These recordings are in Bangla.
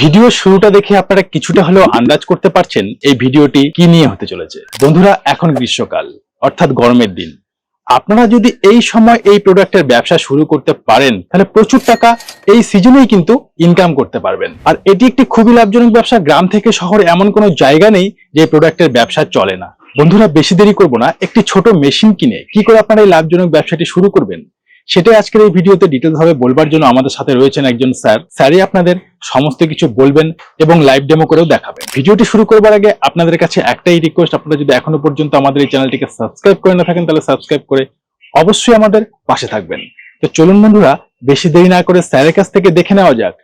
ভিডিও শুরুটা দেখে আপনারা কিছুটা হলেও আন্দাজ করতে পারছেন এই ভিডিওটি কি নিয়ে হতে চলেছে। বন্ধুরা, এখন গ্রীষ্মকাল, অর্থাৎ গরমের দিন। আপনারা যদি এই সময় এই প্রোডাক্টের ব্যবসা শুরু করতে পারেন, তাহলে প্রচুর টাকা এই সিজনেই কিন্তু ইনকাম করতে পারবেন। আর এটি একটি খুবই লাভজনক ব্যবসা, গ্রাম থেকে শহরে এমন কোনো জায়গা নেই যে প্রোডাক্টের ব্যবসা চলে না। বন্ধুরা, বেশি দেরি করব না, একটি ছোট মেশিন কিনে কি করে আপনারা এই লাভজনক ব্যবসাটি শুরু করবেন? সেটাই আজকের এই ভিডিওতে ডিটেলস ভাবে বলবার জন্য আমাদের সাথে রয়েছেন একজন স্যার। স্যারই আপনাদের সমস্ত কিছু বলবেন এবং লাইভ ডেমো করেও দেখাবেন। ভিডিওটি শুরু করবার আগে আপনাদের কাছে একটাই রিকোয়েস্ট আপনারা যদি এখনও পর্যন্ত আমাদের এই চ্যানেলটিকে সাবস্ক্রাইব করে না থাকেন, তাহলে সাবস্ক্রাইব করে অবশ্যই আমাদের পাশে থাকবেন। তো চলুন বন্ধুরা, বেশি দেরি না করে স্যারের কাছ থেকে দেখে নেওয়া যাক,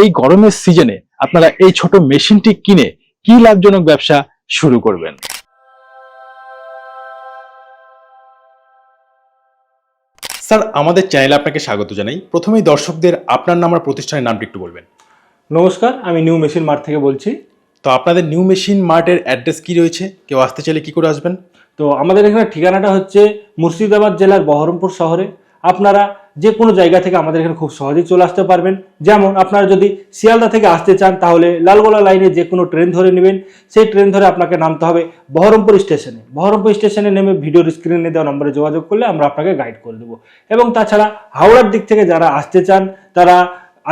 এই গরমের সিজনে আপনারা এই ছোট মেশিনটি কিনে কি লাভজনক ব্যবসা শুরু করবেন। স্যার আমাদের চ্যানেলে আপনাকে স্বাগত জানাই। প্রথমেই দর্শকদের আপনার নাম আর প্রতিষ্ঠানের নামটি একটু বলবেন। নমস্কার আমি নিউ মেশিন মার্ট থেকে বলছি। তো আপনাদের নিউ মেশিন মার্টের অ্যাড্রেস কি রয়েছে? কেউ আসতে চাইলে কি করে আসবেন? তো আমাদের এখানে ঠিকানাটা হচ্ছে মুর্শিদাবাদ জেলার বহরমপুর শহরে। আপনারা যে কোনো জায়গা থেকে আমাদের এখানে খুব সহজেই চলে আসতে পারবেন। যেমন আপনারা যদি শিয়ালদা থেকে আসতে চান, তাহলে লালগোলা লাইনে যে কোনো ট্রেন ধরে নেবেন। সেই ট্রেন ধরে আপনাকে নামতে হবে বহরমপুর স্টেশনে। বহরমপুর স্টেশনে নেমে ভিডিওর স্ক্রিনে দেওয়া নম্বরে যোগাযোগ করলে আমরা আপনাকে গাইড করে দেবো। এবং তাছাড়া হাওড়ার দিক থেকে যারা আসতে চান, তারা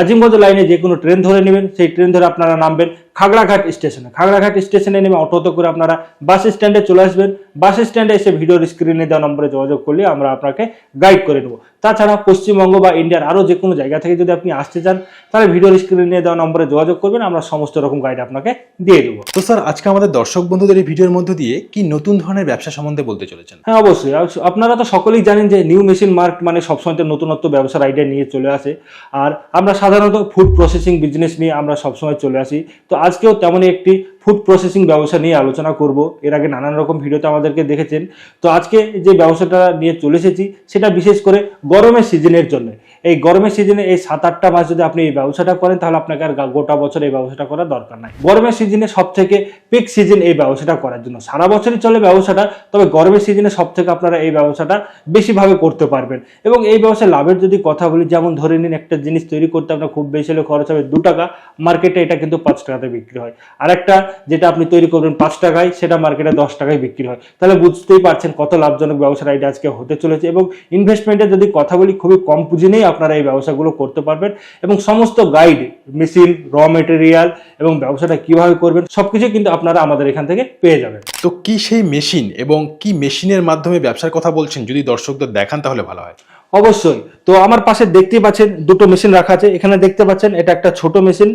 আজিমগঞ্জ লাইনে যে কোনো ট্রেন ধরে নেবেন। সেই ট্রেন ধরে আপনারা নামবেন খাগড়াঘাট স্টেশনে। খাগড়াঘাট স্টেশনে নেমে অটোতে করে আপনারা বাস স্ট্যান্ডে চলে আসবেন। বাস স্ট্যান্ডে এসে ভিডিওর স্ক্রিনে দেওয়া নম্বরে যোগাযোগ করলে আমরা আপনাকে গাইড করে নেব তাছাড়া পশ্চিমবঙ্গ বা ইন্ডিয়ার আরও যে কোনো জায়গা থেকে যদি আপনি আসতে চান তাহলে ভিডিওর স্ক্রিনে দেওয়া নম্বরে যোগাযোগ করবেন আমরা সমস্ত রকম গাইড আপনাকে দিয়ে দেবো। তো স্যার আজকে আমাদের দর্শক বন্ধুদের এই ভিডিওর মধ্য দিয়ে কি নতুন ধরনের ব্যবসা সম্বন্ধে বলতে চলেছেন? হ্যাঁ অবশ্যই। আপ- আপনারা তো সকলেই জানেন যে নিউ মেশিন মার্ক মানে সবসময় তো নতুনত্ব ব্যবসার আইডিয়া নিয়ে চলে আসে। আর আমরা সাধারণত ফুড প্রসেসিং বিজনেস নিয়ে আমরা সবসময় চলে আসি। তো আজকেও তেমনই একটি ফুড প্রসেসিং ব্যবসা নিয়ে আলোচনা করব। এর আগে নানান রকম ভিডিওতে আমাদেরকে দেখেছেন। তো আজকে যে ব্যবসাটা নিয়ে চলে এসেছি, সেটা বিশেষ করে গরমের সিজনের জন্য। এই গরমের সিজনে এই সাত, আটটা মাস যদি আপনি এই ব্যবসাটা করেন, তাহলে আপনাকে আর গোটা বছর এই ব্যবসাটা করার দরকার নাই। গরমের সিজনে সব থেকে পিক সিজন এই ব্যবসাটা করার জন্য। সারা বছরই চলে ব্যবসাটা, তবে গরমের সিজনে সব থেকে আপনারা এই ব্যবসাটা বেশিভাবে করতে পারবেন। এবং এই ব্যবসায় লাভের যদি কথা বলি, যেমন ধরে নিন একটা জিনিস তৈরি করতে আপনার খুব বেশি হলে খরচ হবে দু টাকা মার্কেটে এটা কিন্তু পাঁচ টাকাতে বিক্রি হয়। আর একটা যেটা আপনি তৈরি করবেন পাঁচ টাকায়, সেটা মার্কেটে দশ টাকায় বিক্রি হয়। তাহলে বুঝতেই পারছেন কত লাভজনক ব্যবসাটা এটা আজকে হতে চলেছে। এবং ইনভেস্টমেন্টের যদি কথা বলি, খুবই কম পুঁজি নিয়েই আপনারা এই ব্যবসাগুলো করতে পারবেন এবং সমস্ত গাইড মেশিন র মেটেরিয়াল এবং ব্যবসাটা কীভাবে করবেন, সবকিছু কিন্তু আপনারা আমাদের এখান থেকে পেয়ে যাবেন। তো কি সেই মেশিন এবং কি মেশিনের মাধ্যমে ব্যবসার কথা বলছেন? যদি দর্শকদের দেখান তাহলে ভালো হয়। অবশ্যই। তো আমার পাশে দেখতেই পাচ্ছেন দুটো মেশিন রাখা আছে। এখানে দেখতে পাচ্ছেন এটা একটা ছোট মেশিন।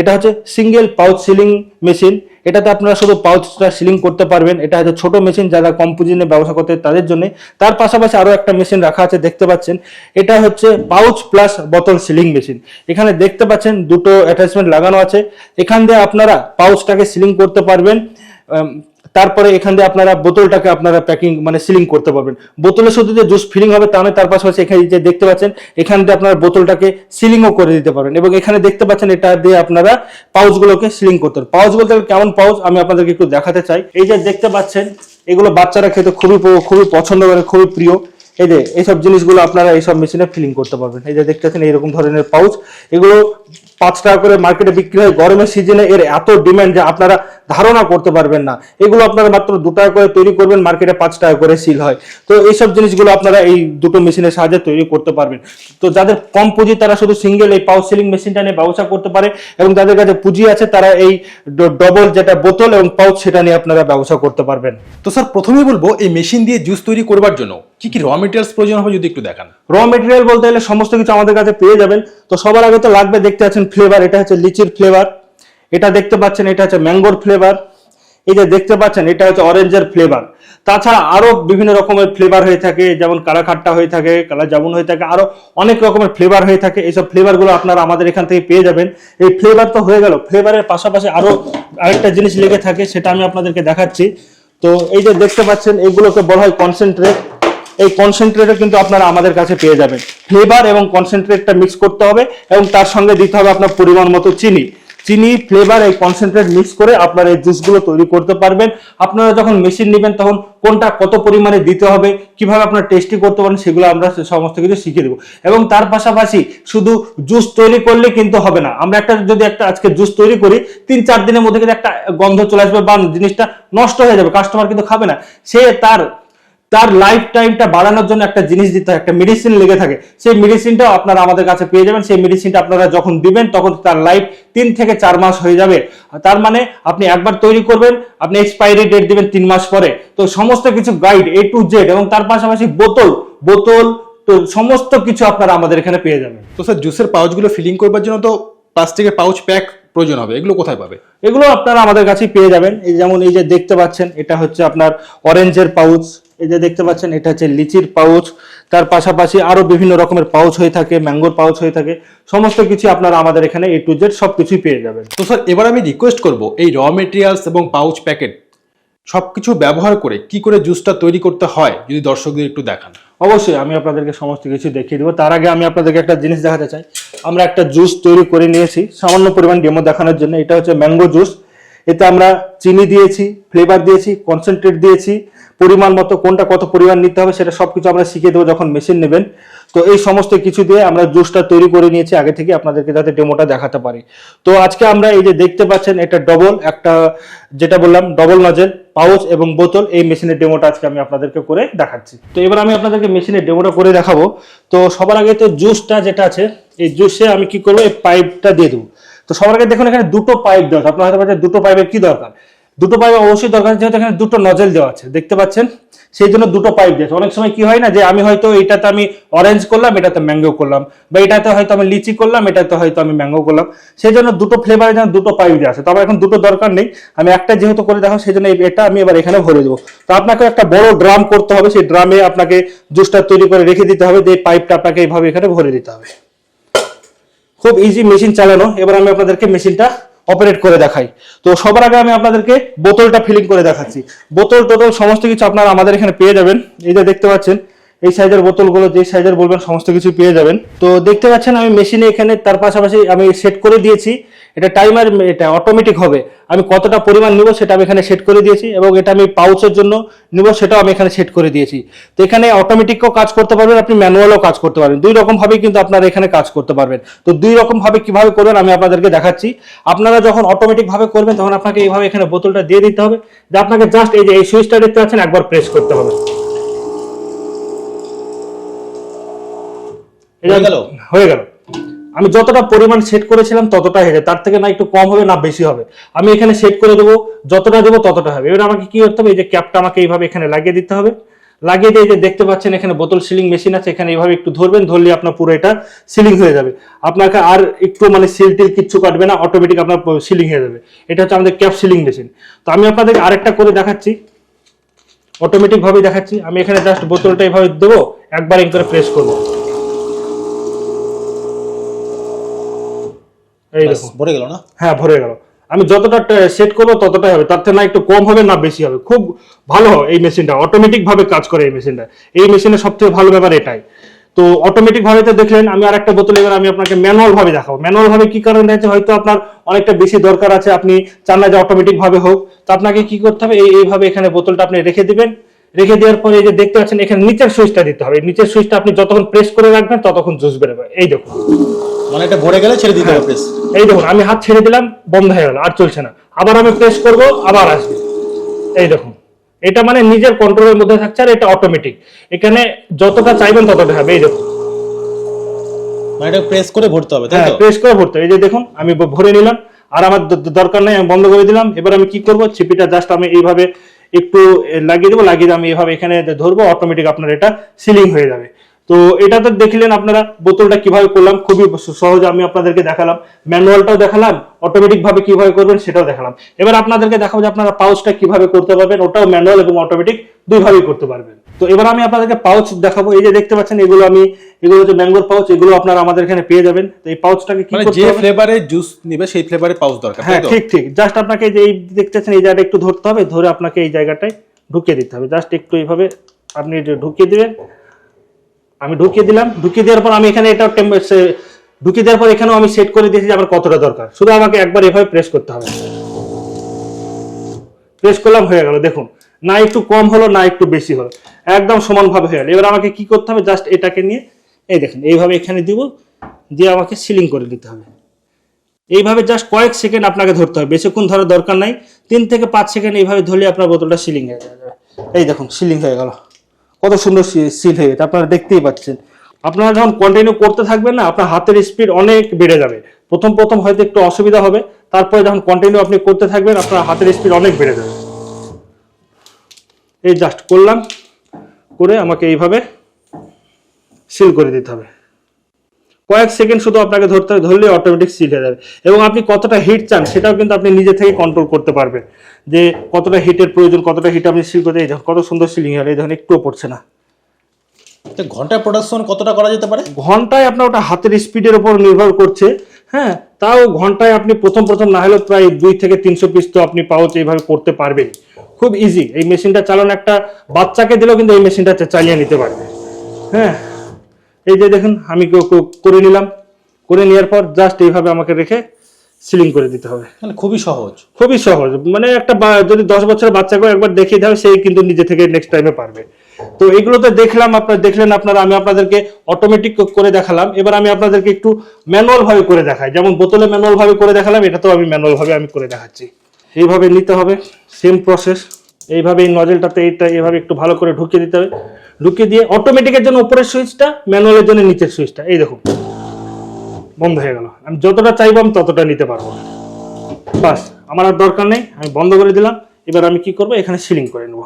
এটা হচ্ছে সিঙ্গেল পাউচ সিলিং মেশিন। এটাতে আপনারা শুধু পাউচটা সিলিং করতে পারবেন। এটা হচ্ছে ছোট মেশিন যারা কম পুঁজি নিয়ে ব্যবসা করতে তাদের জন্য। তার পাশাপাশি আরও একটা মেশিন রাখা আছে, দেখতে পাচ্ছেন। এটা হচ্ছে পাউচ প্লাস বোতল সিলিং মেশিন। এখানে দেখতে পাচ্ছেন দুটো অ্যাটাচমেন্ট লাগানো আছে। এখান দিয়ে আপনারা পাউচটাকে সিলিং করতে পারবেন। তারপরে এখান দিয়ে আপনারা বোতলটাকে আপনারা প্যাকিং মানে সিলিং করতে পারবেন। বোতলে শুধু যে জুস ফিলিং হবে, তা নয়, তার পাশাপাশি এখানে যে দেখতে পাচ্ছেন, এখান দিয়ে আপনারা বোতলটাকে সিলিংও করে দিতে পারবেন। এবং এখানে দেখতে পাচ্ছেন, এটা দিয়ে আপনারা পাউচগুলোকে সিলিং করতে পারবেন। পাউচ বলতে কেমন পাউচ আমি আপনাদেরকে একটু দেখাতে চাই। এই যে দেখতে পাচ্ছেন, এগুলো বাচ্চারা খেতে খুবই খুবই পছন্দ করে, খুবই প্রিয়। এই যে, এইসব জিনিসগুলো আপনারা এইসব মেশিনে ফিলিং করতে পারবেন। এই যে দেখতে পাচ্ছেন, এইরকম ধরনের পাউচ এগুলো পাঁচ টাকা করে মার্কেটে বিক্রি হয় গরমের সিজনে এর এত ডিমান্ড যে আপনারা ধারণা করতে পারবেন না। এগুলো আপনারা মাত্র দু টাকা করে তৈরি করবেন মার্কেটে পাঁচ টাকা করে সিল হয়। তো এইসব জিনিসগুলো আপনারা এই দুটো মেশিনের সাহায্যে তৈরি করতে পারবেন। তো যাদের কম পুঁজি তারা শুধু সিঙ্গেল এই পাওয়ার সিলিং মেশিনটা নিয়ে ব্যবসা করতে পারে এবং যাদের কাছে পুঁজি আছে তারা এই ডবল যেটা বোতল এবং পাউচ সেটা নিয়ে আপনারা ব্যবসা করতে পারবেন। তো স্যার প্রথমেই বলব এই মেশিন দিয়ে জুস তৈরি করবার জন্য কি কি র মেটেরিয়ালস প্রয়োজন হবে যদি একটু দেখান? র মেটেরিয়াল বলতে গেলে সমস্ত কিছু আমাদের কাছে পেয়ে যাবেন। তো সবার আগে তো লাগবে দেখতে পাচ্ছেন ফ্লেভার এটা হচ্ছে লিচির ফ্লেভার এটা দেখতে পাচ্ছেন, এটা হচ্ছে ম্যাঙ্গোর ফ্লেভার এই যে দেখতে পাচ্ছেন, এটা হচ্ছে অরেঞ্জের ফ্লেভার তাছাড়া আরও বিভিন্ন রকমের ফ্লেভার হয়ে থাকে, যেমন কালা খাট্টা হয়ে থাকে কালা জামুন হয়ে থাকে, আরও অনেক রকমের ফ্লেভার হয়ে থাকে, এইসব ফ্লেভারগুলো আপনারা আমাদের এখান থেকে পেয়ে যাবেন। এই ফ্লেভার তো হয়ে গেল ফ্লেভারের পাশাপাশি আরও আরেকটা জিনিস লেগে থাকে, সেটা আমি আপনাদেরকে দেখাচ্ছি। তো এই যে দেখতে পাচ্ছেন, এগুলোকে বলা হয় কনসেন্ট্রেট এই কনসেন্ট্রেটও কিন্তু আপনারা আমাদের কাছে পেয়ে যাবেন। ফ্লেভার এবং কনসেন্ট্রেটটা মিক্স করতে হবে এবং তার সঙ্গে দিতে হবে আপনার পরিমাণ মতো চিনি। চিনি ফ্লেভার এই কনসেন্ট্রেট মিক্স করে আপনারা এই জুসগুলো তৈরি করতে পারবেন। আপনারা যখন মেশিন নেবেন তখন কোনটা কত পরিমাণে দিতে হবে, কীভাবে আপনারা টেস্টি করতে পারেন সেগুলো আমরা সমস্ত কিছু শিখিয়ে দেবো। এবং তার পাশাপাশি শুধু জুস তৈরি করলে কিন্তু হবে না। আমরা একটা যদি একটা আজকে জুস তৈরি করি, তিন চার দিনের মধ্যে কিন্তু একটা গন্ধ চলে আসবে বা জিনিসটা নষ্ট হয়ে যাবে কাস্টমার কিন্তু খাবে না। সে তার তার লাইফ টাইমটা বাড়ানোর জন্য একটা জিনিস দিতে হয়, একটা মেডিসিন লেগে থাকে। সেই মেডিসিনটাও আপনারা আমাদের কাছে পেয়ে যাবেন। সেই মেডিসিনটা আপনারা যখন দিবেন, তখন তার লাইফ তিন থেকে চার মাস হয়ে যাবে। তার মানে আপনি একবার তৈরি করবেন, আপনি এক্সপায়ারি ডেট দিবেন তিন মাস পরে। তো সমস্ত কিছু গাইড এ টু জেড এবং তার পাশাপাশি বোতল বোতল, তো সমস্ত কিছু আপনারা আমাদের এখানে পেয়ে যাবেন। তো স্যার জুসের পাউচগুলো ফিলিং করবার জন্য তো প্লাস্টিকের পাউচ প্যাক প্রয়োজন হবে এগুলো কোথায় পাবে? এগুলো আপনারা আমাদের কাছেই পেয়ে যাবেন। এই যেমন এই যে দেখতে পাচ্ছেন এটা হচ্ছে আপনার অরেঞ্জের পাউচ। এই যে দেখতে পাচ্ছেন এটা হচ্ছে লিচির পাউচ। তার পাশাপাশি আরও বিভিন্ন রকমের পাউচ হয়ে থাকে ম্যাঙ্গোর পাউচ হয়ে থাকে। সমস্ত কিছু আপনারা আমাদের এখানে এ টু জেড সব কিছুই পেয়ে যাবেন। তো স্যার এবার আমি রিকোয়েস্ট করব এই র মেটেরিয়ালস এবং পাউচ প্যাকেট সব কিছু ব্যবহার করে কি করে জুসটা তৈরি করতে হয় যদি দর্শকদের একটু দেখান। অবশ্যই আমি আপনাদেরকে সমস্ত কিছু দেখিয়ে দেবো। তার আগে আমি আপনাদেরকে একটা জিনিস দেখাতে চাই। আমরা একটা জুস তৈরি করে নিয়েছি, সামান্য পরিমাণ ডেমো দেখানোর জন্য। এটা হচ্ছে ম্যাঙ্গো জুস এতে আমরা চিনি দিয়েছি ফ্লেভার দিয়েছি কনসেন্ট্রেট দিয়েছি, পরিমাণ মতো কোনটা কত পরিমাণ নিতে হবে সেটা সব কিছু আমরা শিখিয়ে দেবো যখন মেশিন নেবেন। তো এই সমস্ত কিছু দিয়ে আমরা জুসটা তৈরি করে নিয়েছি, আগে থেকে আপনাদেরকে যাতে ডেমোটা দেখাতে পারি। তো আজকে আমরা এই যে দেখতে পাচ্ছেন, এটা ডবল একটা যেটা বললাম ডবল নজেল পাউচ এবং বোতল, এই মেশিনের ডেমোটা আজকে আমি আপনাদেরকে করে দেখাচ্ছি। তো এবার আমি আপনাদেরকে মেশিনের ডেমোটা করে দেখাবো। তো সবার আগে তো জুসটা যেটা আছে, এই জুসে আমি কি করব, এই পাইপটা দিয়ে দেবো। তো সবার আগে দেখুন এখানে দুটো পাইপ দেওয়া আপনার হয়তো দুটো পাইপের কি দরকার? দুটো পাইপ অবশ্যই দরকার যেহেতু এখানে দুটো নজেল দেওয়া আছে। দেখতে পাচ্ছেন? সেই জন্য দুটো পাইপ দিয়েছে অনেক সময় কি হয় না যে আমি হয়তো এটাতে আমি অরেঞ্জ করলাম, এটাতে ম্যাঙ্গো করলাম, বা এটাতে হয়তো আমি লিচি করলাম, এটাতে হয়তো আমি ম্যাঙ্গো করলাম। সেই জন্য দুটো ফ্লেভারের জন্য দুটো পাইপ দেওয়া আছে। তো আমার এখন দুটো দরকার নেই। আমি একটা যেহেতু করে দেখাবো, সেই জন্য এটা আমি এবার এখানে ভরে দেবো। তো আপনাকে একটা বড় ড্রাম করতে হবে। সেই ড্রামে আপনাকে জুসটা তৈরি করে রেখে দিতে হবে। যে পাইপটা আপনাকে এইভাবে এখানে ভরে দিতে হবে। খুব ইজি মেশিন চালানো। এবার আমি আপনাদেরকে মেশিনটা অপারেট করে দেখাই। তো সবার আগে আমি আপনাদেরকে বোতলটা ফিলিং করে দেখাচ্ছি। বোতল টোতল সমস্ত কিছু আপনারা আমাদের এখানে পেয়ে যাবেন। এই যে দেখতে পাচ্ছেন, এই সাইজের বোতলগুলো, যে সাইজের বলবেন, সমস্ত কিছু পেয়ে যাবেন। তো দেখতে পাচ্ছেন, আমি মেশিনে এখানে তার পাশাপাশি আমি সেট করে দিয়েছি। এটা টাইমার এটা অটোমেটিক হবে। আমি কতটা পরিমাণ নিব সেটা আমি এখানে সেট করে দিয়েছি এবং এটা আমি পাউচের জন্য নিব সেটাও আমি এখানে সেট করে দিয়েছি। তো এখানে অটোমেটিকও কাজ করতে পারবেন আপনি ম্যানুয়ালও কাজ করতে পারবেন। দুই রকম ভাবে কিন্তু আপনারা এখানে কাজ করতে পারবেন। তো দুই রকম ভাবে কীভাবে করবেন আমি আপনাদেরকে দেখাচ্ছি। আপনারা যখন অটোমেটিকভাবে করবেন তখন আপনাকে এইভাবে এখানে বোতলটা দিয়ে দিতে হবে। যে আপনাকে জাস্ট এই যে এই সুইচটা দেখতে পাচ্ছেন একবার প্রেস করতে হবে। হয়ে গেল? হয়ে গেল। আমি যতটা পরিমাণ সেট করেছিলাম ততটাই হয়ে যায়। তার থেকে না একটু কম হবে, না বেশি হবে। আমি এখানে সেট করে দেবো, যতটা দেবো ততটা হবে। এবার আমাকে কি করতে হবে? এই যে ক্যাপটা আমাকে এইভাবে এখানে লাগিয়ে দিতে হবে। লাগিয়ে দিয়ে যে দেখতে পাচ্ছেন এখানে বোতল সিলিং মেশিন আছে, এখানে এইভাবে একটু ধরবেন, ধরলে আপনার পুরো এটা সিলিং হয়ে যাবে। আপনাকে আর একটু মানে সিল টিল কিচ্ছু কাটবে না অটোমেটিক আপনার সিলিং হয়ে যাবে। এটা হচ্ছে আমাদের ক্যাপ সিলিং মেশিন তো আমি আপনাদের আরেকটা করে দেখাচ্ছি। অটোমেটিক ভাবে দেখাচ্ছি। আমি এখানে জাস্ট বোতলটা এইভাবে দেবো, একবার করে প্রেস করব। এই ভরে গেল না? হ্যাঁ ভরে গেল। আমি যতটা সেট করব ততটাই হবে। তার থেকে না একটু কম হবে না বেশি হবে। খুব ভালো হয় এই মেশিনটা অটোমেটিক ভাবে কাজ করে এই মেশিনটা এই মেশিনের সবথেকে ভালো ব্যাপার এটাই। তো অটোমেটিক ভাবে তো দেখলেন আমি আর একটা বোতল এবার আমি আপনাকে ম্যানুয়াল ভাবে দেখাবো। ম্যানুয়াল ভাবে কি কারণে আছে? হয়তো আপনার অনেকটা বেশি দরকার আছে। আপনি চান না যে অটোমেটিক ভাবে হোক। তো আপনাকে কি করতে হবে? এই এইভাবে এখানে বোতলটা আপনি রেখে দিবেন। রেখে দেওয়ার পরে এই যে দেখতে পাচ্ছেন এখানে নিচের সুইচটা দিতে হবে। নিচের সুইচটা আপনি যতক্ষণ প্রেস করে রাখবেন ততক্ষণ জুস বেরোবে এই দেখুন। মানে এটা ভরে গেলে ছেড়ে দিতে হবে প্রেস এই দেখুন আমি হাত ছেড়ে দিলাম বন্ধ হয়ে গেল আর চলছে না। আবার আমি প্রেস করব আবার আসবে। এই দেখুন। এটা মানে নিজের কন্ট্রোলের মধ্যে থাকছে আর এটা অটোমেটিক এখানে যতটা চাইবেন ততটা হবে এই দেখুন। মানে এটা প্রেস করে ভরতে হবে তাই হ্যাঁ তো? প্রেস করে ভরতে হবে। এই যে দেখুন আমি ভরে নিলাম আর আমার দরকার নেই আমি বন্ধ করে দিলাম। এবার আমি কি করব? ছিপিটা জাস্ট আমি এইভাবে একটু লাগিয়ে দেবো লাগিয়ে আমি এভাবে এখানে ধরবো অটোমেটিক আপনার এটা সিলিং হয়ে যাবে। তো এটা তো দেখলেন আপনারা বোতলটা কীভাবে করলাম খুবই সহজ আমি আপনাদেরকে দেখালাম। ম্যানুয়ালটাও দেখালাম অটোমেটিক ভাবে কীভাবে করবেন সেটাও দেখালাম। এবার আপনাদেরকে দেখাবো যে আপনারা পাউচটা কীভাবে করতে পারবেন ওটাও ম্যানুয়াল এবং অটোমেটিক দুইভাবেই করতে পারবেন। তো এবার আমি আপনাদেরকে পাউচ দেখাবো এই যে দেখতে পাচ্ছেন এগুলো আমি এগুলো হচ্ছে ম্যাঙ্গোর পাউচ এগুলো আপনারা আমাদের এখানে পেয়ে যাবেন। তো এই পাউচটাকে কি মানে করতে যে ফ্লেভারে জুস নিবে সেই ফ্লেভারে পাউচ দরকার হ্যাঁ ঠিক ঠিক। জাস্ট আপনাকে যে এই দেখতেছেন এই জায়গাটা একটু ধরতে হবে ধরে আপনাকে এই জায়গাটায় ঢুকিয়ে দিতে হবে। জাস্ট একটু এইভাবে আপনি এটা ঢুকিয়ে দিবেন আমি ঢুকিয়ে দিলাম। ঢুকিয়ে দেওয়ার পর আমি এখানে এটা ঢুকিয়ে দেওয়ার পর এখানেও আমি সেট করে দিয়েছি যে আমার কতটা দরকার। শুধু আমাকে একবার এভাবে প্রেস করতে হবে। প্রেস করলাম, হয়ে গেল। দেখুন, না একটু কম হলো, না একটু বেশি হলো। একদম সমানভাবে হয়ে গেল। এবার আমাকে কি করতে হবে? জাস্ট এটাকে নিয়ে, এই দেখেন, এইভাবে এখানে দিব, দিয়ে আমাকে সিলিং করে দিতে হবে। এইভাবে জাস্ট কয়েক সেকেন্ড আপনাকে ধরতে হবে। বেশিক্ষণ ধরার দরকার নাই। তিন থেকে পাঁচ সেকেন্ড এইভাবে ধরলে আপনার বোতলটা সিলিং হয়ে যাবে। এই দেখুন সিলিং হয়ে গেল। কত সুন্দর সিল হয়ে গেছে, আপনারা দেখতেই পাচ্ছেন। আপনারা যখন কন্টিনিউ করতে থাকবেন না, আপনার হাতের স্পিড অনেক বেড়ে যাবে। প্রথম প্রথম হয়তো একটু অসুবিধা হবে, তারপরে যখন কন্টিনিউ আপনি করতে থাকবেন, আপনার হাতের স্পিড অনেক বেড়ে যাবে। এই জাস্ট করলাম, করে আমাকে এইভাবে সিল করে দিতে হবে। কয়েক সেকেন্ড শুধু আপনাকে ধরতে ধরলে অটোমেটিক সিল হয়ে যাবে। এবং আপনি কতটা হিট চান, সেটাও কিন্তু আপনি নিজে থেকে কন্ট্রোল করতে পারবেন। যে কতটা হিটের প্রয়োজন কতটা হিট আপনি সিল করতে কত সুন্দর সিলিং হলো এই দেখুন একটুও পড়ছে না। ঘন্টায় প্রোডাকশন কতটা করা যেতে পারে? ঘন্টায় আপনার ওটা হাতের স্পিডের উপর নির্ভর করছে হ্যাঁ? তাও ঘন্টায় আপনি প্রথম প্রথম না হলেও প্রায় দুই থেকে তিনশো পিস তো আপনি পাউচ এইভাবে করতে পারবেন। খুব ইজি এই মেশিনটা চালানো একটা বাচ্চাকে দিলেও কিন্তু এই মেশিনটা চালিয়ে নিতে পারবে হ্যাঁ? এই যে দেখুন আমি করে নিলাম। করে নেওয়ার পর জাস্ট এইভাবে আমাকে রেখে সিলিং করে দিতে হবে। মানে খুবই সহজ। খুবই সহজ। মানে একটা যদি দশ বছরের বাচ্চাকেও একবার দেখিয়ে দেওয়া সেই কিন্তু নিজে থেকে নেক্সট টাইমে পারবে। তো এগুলো তো দেখলাম আপনার দেখলেন আপনারা আমি আপনাদেরকে অটোমেটিক করে দেখালাম। এবার আমি আপনাদেরকে একটু ম্যানুয়াল ভাবে করে দেখাই। যেমন বোতলে ম্যানুয়াল ভাবে করে দেখালাম এটা তো আমি ম্যানুয়াল ভাবে আমি করে দেখাচ্ছি। এইভাবে নিতে হবে সেম প্রসেস এইভাবে এই নজেলটাতে এইটা এইভাবে একটু ভালো করে ঢুকিয়ে দিতে হবে। ঢুকিয়ে দিয়ে অটোমেটিকের জন্য উপরের সুইচটা ম্যানুয়ালের জন্য নিচের সুইচটা এই দেখুন। বন্ধ হয়ে গেল। আমি যতটা চাইব আমি ততটা নিতে পারব। বাস, আমার আর দরকার নেই, আমি বন্ধ করে দিলাম। এবার আমি কি করব? এখানে সিলিং করে নেব।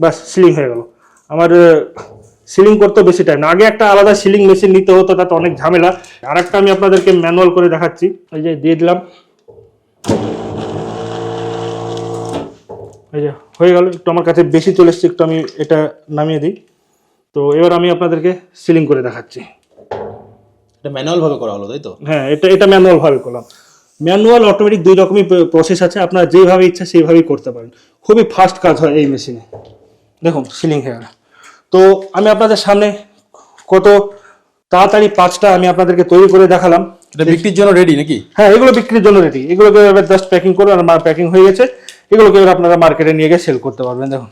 বাস, সিলিং হয়ে গেল। আমার সিলিং করতে বেশি টাইম না। আগে একটা আলাদা সিলিং মেশিন নিতে হতো, তাতে অনেক ঝামেলা। আর একটা আমি আপনাদেরকে ম্যানুয়াল করে দেখাচ্ছি। এই যে, দিয়ে দিলাম। এই যে, হয়ে গেল। একটু আমার কাছে বেশি চলে এসছে, একটু আমি এটা নামিয়ে দিই। তো এবার আমি আপনাদেরকে সিলিং করে দেখাচ্ছি। এটা ম্যানুয়াল ভাবে করা হলো তাই তো? হ্যাঁ এটা এটা ম্যানুয়াল ভাবে করলাম। ম্যানুয়াল অটোমেটিক দুই রকমই প্রসেস আছে আপনারা যেভাবে ইচ্ছা সেইভাবেই করতে পারেন। খুবই ফাস্ট কাজ হয় এই মেশিনে। দেখুন সিলিং হেয়ার তো আমি আপনাদের সামনে কত তাড়াতাড়ি পাঁচটা আমি আপনাদেরকে তৈরি করে দেখালাম। এটা বিক্রির জন্য রেডি নাকি? হ্যাঁ এগুলো বিক্রির জন্য রেডি এগুলোকে এবার জাস্ট প্যাকিং করে আর প্যাকিং হয়ে গেছে। এগুলোকে এবার আপনারা মার্কেটে নিয়ে গিয়ে সেল করতে পারবেন দেখুন।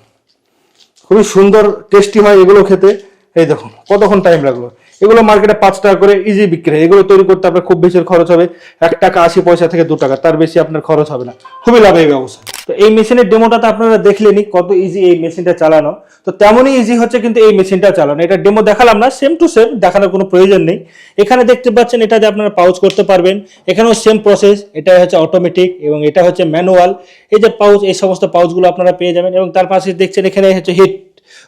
খুবই সুন্দর টেস্টি হয় এগুলো খেতে। এই দেখুন কতক্ষণ টাইম লাগল? এগুলো মার্কেটে পাঁচ টাকা করে ইজি বিক্রি হয়। এগুলো তৈরি করতে আপনার খুব বেশি খরচ হবে। এক টাকা আশি পয়সা থেকে দু টাকা তার বেশি আপনার খরচ হবে না। খুবই লাভ এই ব্যবসা। তো এই মেশিনের ডেমোটাতে আপনারা দেখলেনি কত ইজি এই মেশিনটা চালানো। তো তেমনই ইজি হচ্ছে কিন্তু এই মেশিনটা চালানো। এটা ডেমো দেখালাম না সেম টু সেম দেখানোর কোনো প্রয়োজন নেই। এখানে দেখতে পাচ্ছেন এটাতে আপনারা পাউচ করতে পারবেন। এখানেও সেম প্রসেস এটা হচ্ছে অটোমেটিক এবং এটা হচ্ছে ম্যানুয়াল এই যে পাউচ এই সমস্ত পাউচগুলো আপনারা পেয়ে যাবেন এবং তার পাশে দেখছেন এখানে হচ্ছে হিট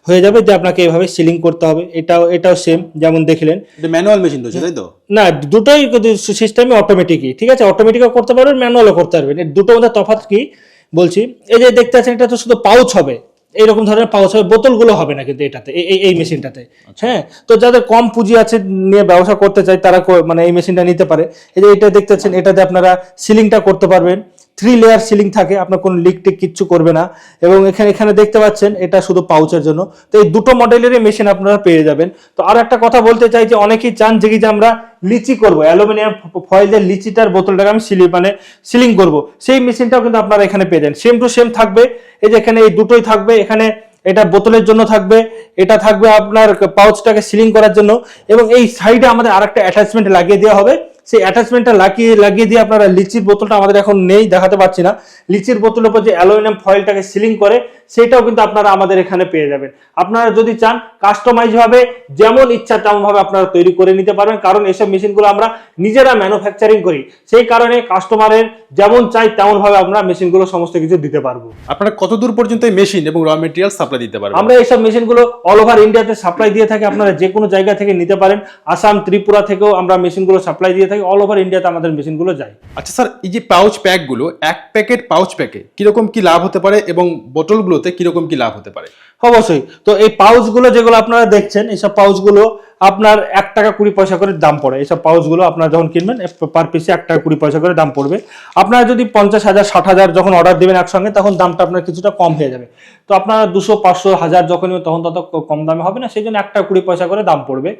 হয়ে যাবে যে আপনাকে এভাবে সিলিং করতে হবে। এটাও এটাও সেম যেমন দেখলেন। ম্যানুয়াল মেশিন রয়েছে তাই তো? না দুটোই সিস্টেমে অটোমেটিকই ঠিক আছে? অটোমেটিকও করতে পারবেন ম্যানুয়ালও করতে পারবেন। দুটোর মধ্যে তফাৎ কি? বলছি এই যে দেখতে পাচ্ছেন এটা তো শুধু পাউচ হবে। এইরকম ধরনের পাউচ হবে বোতলগুলো হবে না কিন্তু এটাতে এই- এই মেশিনটাতে হ্যাঁ? তো যাদের কম পুঁজি আছে নিয়ে ব্যবসা করতে চায় তারা মানে এই মেশিনটা নিতে পারে। এই যে এটা দেখতে পাচ্ছেন এটাতে আপনারা সিলিংটা করতে পারবেন। থ্রি লেয়ার সিলিং থাকে, আপনার কোনো লিক টিক কিচ্ছু করবে না। এবং এখানে এখানে দেখতে পাচ্ছেন, এটা শুধু পাউচের জন্য। তো এই দুটো মডেলেরই মেশিন আপনারা পেয়ে যাবেন। তো আর একটা কথা বলতে চাই যে, অনেকেই চান যে কি যে আমরা লিচি করব। অ্যালুমিনিয়াম ফয়েলের লিচিটার বোতলটাকে আমি সিলি মানে সিলিং করব। সেই মেশিনটাও কিন্তু আপনারা এখানে পেয়ে যাবেন সেম টু সেম থাকবে। এই যে এখানে এই দুটোই থাকবে। এখানে এটা বোতলের জন্য থাকবে। এটা থাকবে আপনার পাউচটাকে সিলিং করার জন্য। এবং এই সাইডে আমাদের আরেকটা অ্যাটাচমেন্ট লাগিয়ে দেওয়া হবে। সেই অ্যাটাচমেন্টটা লাগিয়ে লাগিয়ে দিয়ে আপনারা লিচির বোতলটা আমাদের এখন নেই দেখাতে পাচ্ছি না। লিচির বোতলের উপর যে অ্যালুমিনিয়াম ফয়েলটাকে সিলিং করে সেটাও কিন্তু আপনারা আমাদের এখানে পেয়ে যাবেন। আপনারা যদি চান কাস্টমাইজ ভাবে যেমন ইচ্ছা তেমন ভাবে আপনারা তৈরি করে নিতে পারবেন কারণ এসব মেশিনগুলো আমরা নিজেরা ম্যানুফ্যাকচারিং করি। সেই কারণে কাস্টমারের যেমন চাই তেমন ভাবে আমরা মেশিনগুলো সমস্ত কিছু দিতে পারব। আপনারা কত দূর পর্যন্ত এই মেশিন এবং র মেটেরিয়াল সাপ্লাই দিতে পারবেন? আমরা এইসব মেশিনগুলো অল ওভার ইন্ডিয়াতে সাপ্লাই দিয়ে থাকি। আপনারা যে কোনো জায়গা থেকে নিতে পারেন। আসাম ত্রিপুরা থেকেও আমরা মেশিনগুলো সাপ্লাই দিয়ে থাকি। অল ওভার ইন্ডিয়াতে আমাদের মেশিনগুলো যায়। আচ্ছা স্যার এই যে পাউচ প্যাকগুলো এক প্যাকেট পাউচ প্যাকে কীরকম কি লাভ হতে পারে এবং বোতলগুলোতে কীরকম কি লাভ হতে পারে? অবশ্যই। তো এই পাউচগুলো যেগুলো আপনারা দেখছেন এইসব পাউচগুলো আপনার এক টাকা কুড়ি পয়সা করে দাম পড়ে। এইসব পাউচগুলো আপনারা যখন কিনবেন পার পিসে এক টাকা কুড়ি পয়সা করে দাম পড়বে। আপনারা যদি পঞ্চাশ হাজার ষাট হাজার যখন অর্ডার দেবেন একসঙ্গে তখন দামটা আপনার কিছুটা কম হয়ে যাবে। তো আপনারা দুশো পাঁচশো হাজার যখন তখন তত কম দামে হবে না সেই জন্য এক টাকা কুড়ি পয়সা করে দাম পড়বে।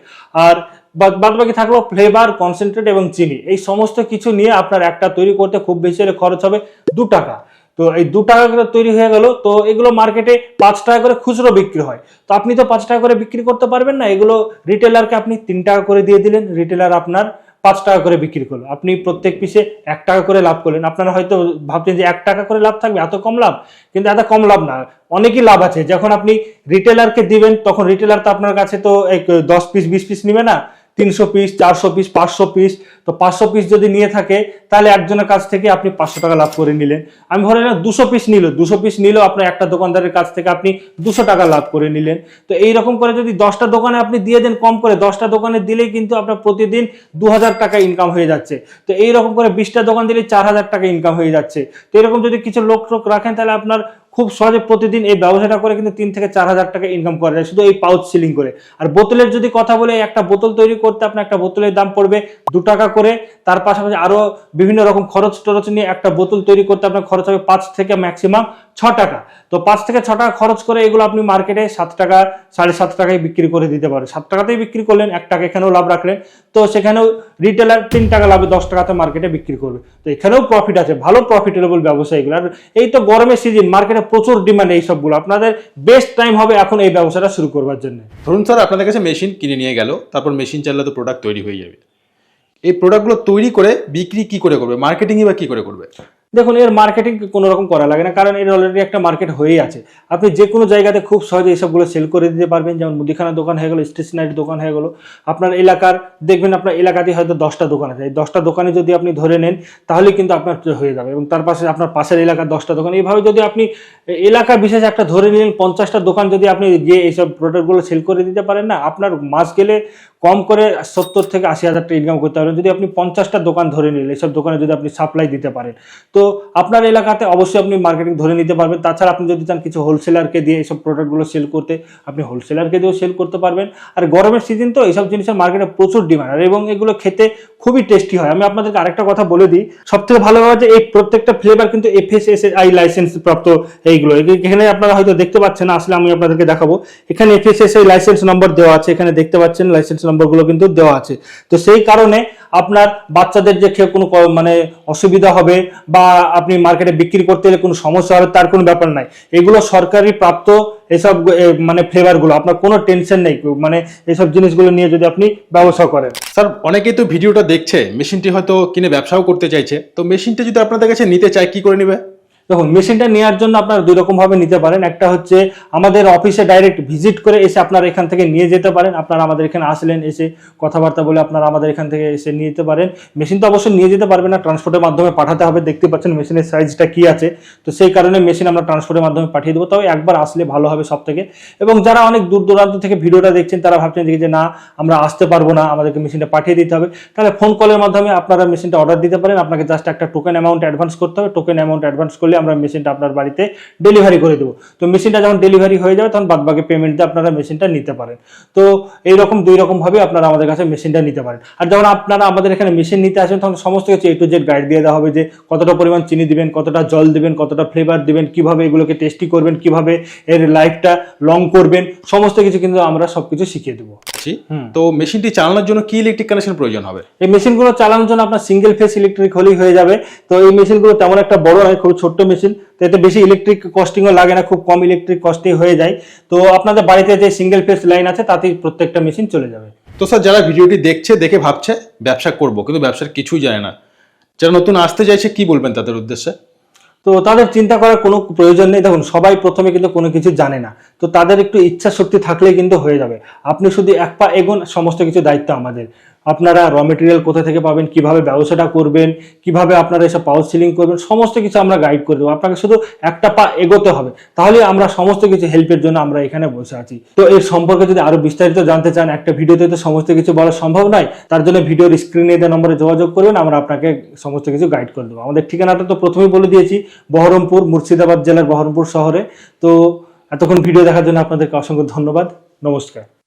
আর বাদ বাকি থাকল ফ্লেভার কনসেন্ট্রেট এবং চিনি। এই সমস্ত কিছু নিয়ে আপনার একটা তৈরি করতে খুব বেশি হলে খরচ হবে দু টাকা। তো এই দু টাকা করে তৈরি হয়ে গেল, তো এগুলো মার্কেটে পাঁচ টাকা করে খুচরো বিক্রি হয়। তো আপনি তো পাঁচ টাকা করে বিক্রি করতে পারবেন না, এগুলো রিটেলারকে আপনি তিন টাকা করে দিয়ে দিলেন রিটেলার আপনার পাঁচ টাকা করে বিক্রি করল। আপনি প্রত্যেক পিসে এক টাকা করে লাভ করলেন। আপনারা হয়তো ভাবছেন যে এক টাকা করে লাভ থাকবে, এত কম লাভ? কিন্তু এত কম লাভ না। অনেকই লাভ আছে। যখন আপনি রিটেলারকে দিবেন, তখন রিটেলার তো আপনার কাছে তো এক দশ পিস বিশ পিস নিবে না। তিনশো পিস চারশো পিস পাঁচশো পিস তো পাঁচশো পিস যদি নিয়ে থাকে, তাহলে একজনের কাছ থেকে আপনি পাঁচশো টাকা লাভ করে নিলেন। আমি ধরে না দুশো পিস নিল, দুশো পিস নিলেও আপনার একটা দোকানদারের কাছ থেকে আপনি দুশো টাকা লাভ করে নিলেন। তো এইরকম করে যদি দশটা দোকানে আপনি দিয়ে দেন কম করে, দশটা দোকানে দিলেই কিন্তু আপনার প্রতিদিন দু হাজার টাকা ইনকাম হয়ে যাচ্ছে। তো এইরকম করে বিশটা দোকান দিলে চার হাজার টাকা ইনকাম হয়ে যাচ্ছে। তো এরকম যদি কিছু লোক টোক রাখেন, তাহলে আপনার খুব সহজে প্রতিদিন এই ব্যবসাটা করে কিন্তু তিন থেকে চার হাজার টাকা ইনকাম করা যায়, শুধু এই পাউচ সিলিং করে। আর বোতলের যদি কথা বলে, একটা বোতল তৈরি করতে আপনার একটা বোতলের দাম পড়বে দু টাকা করে, তার পাশাপাশি আরও বিভিন্ন রকম খরচ টরচ নিয়ে একটা বোতল তৈরি করতে আপনার খরচ হবে পাঁচ থেকে ম্যাক্সিমাম ছ টাকা। তো পাঁচ থেকে ছ টাকা খরচ করে এগুলো আপনি মার্কেটে সাত টাকা, সাড়ে সাত টাকায় বিক্রি করে দিতে পারেন। সাত টাকাতেই বিক্রি করলেন, এক টাকা এখানেও লাভ রাখলেন। তো সেখানেও রিটেলার তিন টাকা লাভে দশ টাকাতে মার্কেটে বিক্রি করবে। তো এখানেও প্রফিট আছে, ভালো প্রফিটেবল ব্যবসা এগুলো। আর এই তো গরমের সিজন মার্কেটে প্রচুর ডিমান্ড এই সবগুলো। আপনাদের বেস্ট টাইম হবে এখন এই ব্যবসাটা শুরু করবার জন্য। ধরুন স্যার আপনাদের কাছে মেশিন কিনে নিয়ে গেল, তারপর মেশিন চাললে তো প্রোডাক্ট তৈরি হয়ে যাবে। এই প্রোডাক্টগুলো তৈরি করে বিক্রি কি করে করবে? মার্কেটিংই বা কি করে করবে? দেখুন, এর মার্কেটিং কোনো রকম করা লাগে না, কারণ এর অলরেডি একটা মার্কেট হয়েই আছে। আপনি যে কোনো জায়গাতে খুব সহজে এসবগুলো সেল করে দিতে পারবেন, যেমন মুদিখানা দোকান হয়ে গেলো স্টেশনারি দোকান হয়ে গেলো। আপনার এলাকার, দেখবেন আপনার এলাকাতেই হয়তো দশটা দোকান আছে। এই দশটা দোকানে যদি আপনি ধরে নেন, তাহলে কিন্তু আপনার হয়ে যাবে এবং তার পাশে আপনার পাশের এলাকার দশটা দোকান। এইভাবে যদি আপনি এলাকা বিশেষ একটা ধরে নিলেন, পঞ্চাশটা দোকান যদি আপনি গিয়ে এইসব প্রোডাক্টগুলো সেল করে দিতে পারেন না, আপনার মাস গেলে কম করে সত্তর থেকে আশি হাজার টাকা ইনকাম করতে পারবেন। যদি আপনি পঞ্চাশটা দোকান ধরে নিলেন, এইসব দোকানে যদি আপনি সাপ্লাই দিতে পারেন। তো আপনার এলাকাতে অবশ্যই আপনি মার্কেটিং ধরে নিতে পারবেন। তাছাড়া আপনি যদি চান কিছু হোলসেলারকে দিয়ে এইসব প্রোডাক্টগুলো সেল করতে, আপনি হোলসেলারকে দিয়েও সেল করতে পারবেন। আর গরমের সিজন তো এইসব জিনিসের মার্কেটে প্রচুর ডিমান্ড আর এবং এগুলো খেতে খুবই টেস্টি হয়। আমি আপনাদেরকে আরেকটা কথা বলে দিই। সব থেকে ভালো ব্যাপার যে এই প্রত্যেকটা ফ্লেভার কিন্তু এফএসএসআই লাইসেন্স প্রাপ্ত এইগুলো। এখানে আপনারা হয়তো দেখতে পাচ্ছেন, আসলে আমি আপনাদেরকে দেখাবো। এখানে এফএসএসআই লাইসেন্স নম্বর দেওয়া আছে। এখানে দেখতে পাচ্ছেন লাইসেন্স নম্বরগুলো কিন্তু দেওয়া আছে। তো সেই কারণে আপনার বাচ্চাদের যে কোনো মানে অসুবিধা হবে বা আপনি মার্কেটে বিক্রি করতে গেলে কোনো সমস্যা হবে, তার কোনো ব্যাপার নাই। এগুলো সরকারি প্রাপ্ত এসব মানে ফ্লেভারগুলো, আপনার কোনো টেনশন নেই মানে এসব জিনিসগুলো নিয়ে যদি আপনি ব্যবসা করেন। স্যার, অনেকেই তো ভিডিওটা দেখছে, মেশিনটি হয়তো কিনে ব্যবসাও করতে চাইছে। তো মেশিনটা যদি আপনাদের কাছে নিতে চায়, কি করে নেবে? দেখুন মেশিনটা নেওয়ার জন্য আপনারা দুই রকম ভাবে নিতে পারেন। একটা হচ্ছে আমাদের অফিসে ডাইরেক্ট ভিজিট করে এসে আপনারা এখান থেকে নিয়ে যেতে পারেন। আপনারা আমাদের এখানে আসলেন, এসে কথাবার্তা বলে আপনারা আমাদের এখান থেকে এসে নিয়ে যেতে পারেন। মেশিন তো অবশ্যই নিয়ে যেতে পারবেন না ট্রান্সপোর্টের মাধ্যমে পাঠাতে হবে। দেখতে পাচ্ছেন মেশিনের সাইজটা কি আছে। তো সেই কারণে মেশিন আমরা ট্রান্সপোর্টের মাধ্যমে পাঠিয়ে দেবো। তবে একবার আসলে ভালো হবে সব থেকে এবং যারা অনেক দূর দূরান্ত থেকে ভিডিওটা দেখছেন, তারা ভাবছেন যে না, আমরা আসতে পারব না, আমাদেরকে মেশিনটা পাঠিয়ে দিতে হবে। তাহলে ফোন কলের মাধ্যমে আপনারা মেশিনটা অর্ডার দিতে পারেন। আপনাকে জাস্ট একটা টোকেন অ্যামাউন্ট অ্যাডভান্স করতে হবে। টোকেন অ্যামাউন্ট অ্যাডভান্স করলে আমরা মেশিনটা আপনার বাড়িতে ডেলিভারি করে দেবো। তো মেশিনটা যখন ডেলিভারি হয়ে যাবে তখন বাদবাকি পেমেন্ট দিয়ে আপনারা মেশিনটা নিতে পারেন। তো এইরকম দুই রকম ভাবে আপনারা আমাদের কাছে মেশিনটা নিতে পারেন। আর যখন আপনারা আমাদের এখানে মেশিন নিতে আসেন তখন সমস্ত কিছু এ টু জেড গাইড দিয়ে দেওয়া হবে যে কতটা পরিমাণ চিনি দিবেন কতটা জল দিবেন কতটা ফ্লেভার দিবেন কীভাবে এগুলোকে টেস্টি করবেন কীভাবে এর লাইফটা লং করবেন সমস্ত কিছু কিন্তু আমরা সবকিছু শিখিয়ে দেবো। তো মেশিনটি চালানোর জন্য কি ইলেকট্রিক কানেকশন প্রয়োজন হবে? এই মেশিনগুলো চালানোর জন্য আপনার সিঙ্গেল ফেস ইলেকট্রিক হলেই হয়ে যাবে। তো এই মেশিনগুলো তেমন একটা বড় নয় খুব ছোট্ট মেশিন তো এতে বেশি ইলেকট্রিক কস্টিংও লাগে না খুব কম ইলেকট্রিক কস্টেই হয়ে যায়। তো আপনাদের বাড়িতে যে সিঙ্গেল ফেস লাইন আছে তাতেই প্রত্যেকটা মেশিন চলে যাবে। তো স্যার যারা ভিডিওটি দেখছে দেখে ভাবছে ব্যবসা করব কিন্তু ব্যবসার কিছুই জানে না। যারা নতুন আসতে চাইছে কি বলবেন তাদের উদ্দেশ্যে? তো তাদের চিন্তা করার কোনো প্রয়োজন নেই। দেখুন সবাই প্রথমে কিন্তু কোনো কিছু জানে না। তো তাদের একটু ইচ্ছা শক্তি থাকলেই কিন্তু হয়ে যাবে। আপনি শুধু এক পা এগোন সমস্ত কিছু দায়িত্ব আমাদের। আপনারা র মেটেরিয়াল কোথা থেকে পাবেন, কীভাবে ব্যবসাটা করবেন, কীভাবে আপনারা এসব পাওয়ার সিলিং করবেন, সমস্ত কিছু আমরা গাইড করে দেবো। আপনাকে শুধু একটা পা এগোতে হবে। তাহলে আমরা সমস্ত কিছু হেল্পের জন্য আমরা এখানে বসে আছি। তো এর সম্পর্কে যদি আরও বিস্তারিত জানতে চান, একটা ভিডিওতে তো সমস্ত কিছু বলা সম্ভব নয়, তার জন্য ভিডিওর স্ক্রিনে দেওয়া নম্বরে যোগাযোগ করবেন, আমরা আপনাকে সমস্ত কিছু গাইড করে দেবো। আমাদের ঠিকানাটা তো প্রথমেই বলে দিয়েছি, বহরমপুর, মুর্শিদাবাদ জেলার বহরমপুর শহরে। তো এতক্ষণ ভিডিও দেখার জন্য আপনাদেরকে অসংখ্য ধন্যবাদ। নমস্কার।